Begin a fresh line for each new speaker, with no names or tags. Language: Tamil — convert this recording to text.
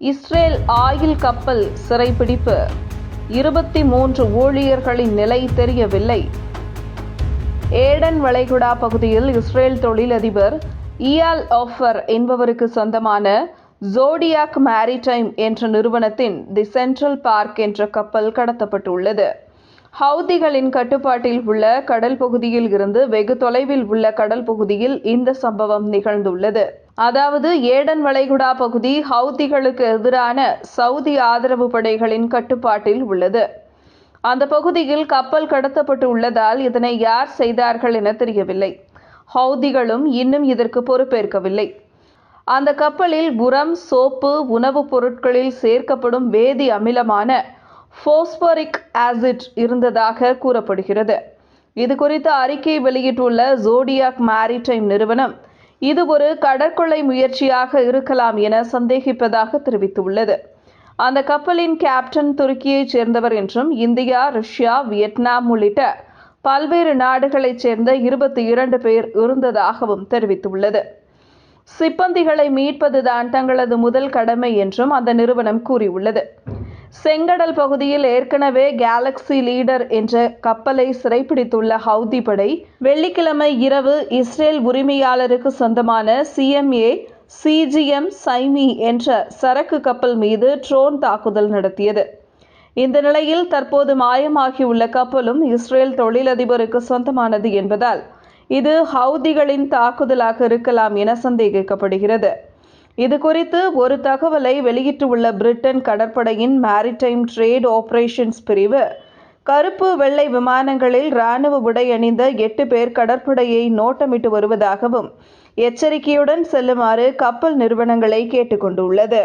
இஸ்ரேல் ஆயில் கப்பல் சிறைப்பிடிப்பு இருபத்தி மூன்று ஊழியர்களின் நிலை தெரியவில்லை. ஏடன் வளைகுடா பகுதியில் இஸ்ரேல் தொழிலதிபர் இயால் ஆஃபர் என்பவருக்கு சொந்தமான ஜோடியாக் மேரிடைம் என்ற நிறுவனத்தின் தி சென்ட்ரல் பார்க் என்ற கப்பல் கடத்தப்பட்டுள்ளது. ஹவுதிகளின் கட்டுப்பாட்டில் உள்ள கடல் பகுதியில் இருந்து வெகு தொலைவில் உள்ள கடல் பகுதியில் இந்த சம்பவம் நிகழ்ந்துள்ளது. அதாவது ஏடன் வளைகுடா பகுதி ஹவுதிகளுக்கு எதிரான சவுதி ஆதரவு படைகளின் கட்டுப்பாட்டில் உள்ளது. அந்த பகுதியில் கப்பல் கடத்தப்பட்டு உள்ளதால் இதனை யார் செய்தார்கள் என தெரியவில்லை. ஹவுதிகளும் இன்னும் இதற்கு பொறுப்பேற்கவில்லை. அந்த கப்பலில் உரம் சோப்பு உணவுப் பொருட்களில் சேர்க்கப்படும் வேதி அமிலமான ஃபோஸ்பரிக் ஆசிட் இருந்ததாக கூறப்படுகிறது. இது குறித்து அறிக்கை வெளியிட்டுள்ள ஜோடியாக் மேரிடைம் நிறுவனம் இது ஒரு கடற்கொள்ளை முயற்சியாக இருக்கலாம் என சந்தேகிப்பதாக தெரிவித்துள்ளது. அந்த கப்பலின் கேப்டன் துருக்கியைச் சேர்ந்தவர் என்றும் இந்தியா ரஷ்யா வியட்நாம் உள்ளிட்ட பல்வேறு நாடுகளைச் சேர்ந்த இருபத்தி இரண்டு பேர் இருந்ததாகவும் தெரிவித்துள்ளது. சிப்பந்திகளை மீட்பதுதான் தங்களது முதல் கடமை என்றும் அந்த நிறுவனம் கூறியுள்ளது. செங்கடல் பகுதியில் ஏற்கனவே கேலக்ஸி லீடர் என்ற கப்பலை சிறைப்பிடித்துள்ள ஹவுதி படை வெள்ளிக்கிழமை இரவு இஸ்ரேல் உரிமையாளருக்கு சொந்தமான சிஎம்ஏ சிஜிஎம் சைமி என்ற சரக்கு கப்பல் மீது ட்ரோன் தாக்குதல் நடத்தியது. இந்த நிலையில் தற்போது மாயமாகியுள்ள கப்பலும் இஸ்ரேல் தொழிலதிபருக்கு சொந்தமானது என்பதால் இது ஹவுதிகளின் தாக்குதலாக இருக்கலாம் என சந்தேகிக்கப்படுகிறது. இது குறித்து ஒரு தகவலை வெளியிட்டுள்ள பிரிட்டன் கடற்படையின் மேரிடைம் ட்ரேட் ஆபரேஷன்ஸ் பிரிவு கருப்பு வெள்ளை விமானங்களில் ராணுவ உடை அணிந்த எட்டு பேர் கடற்படையை நோட்டமிட்டு வருவதாகவும் எச்சரிக்கையுடன் செல்லுமாறு கப்பல் நிறுவனங்களை கேட்டுக்கொண்டுள்ளது.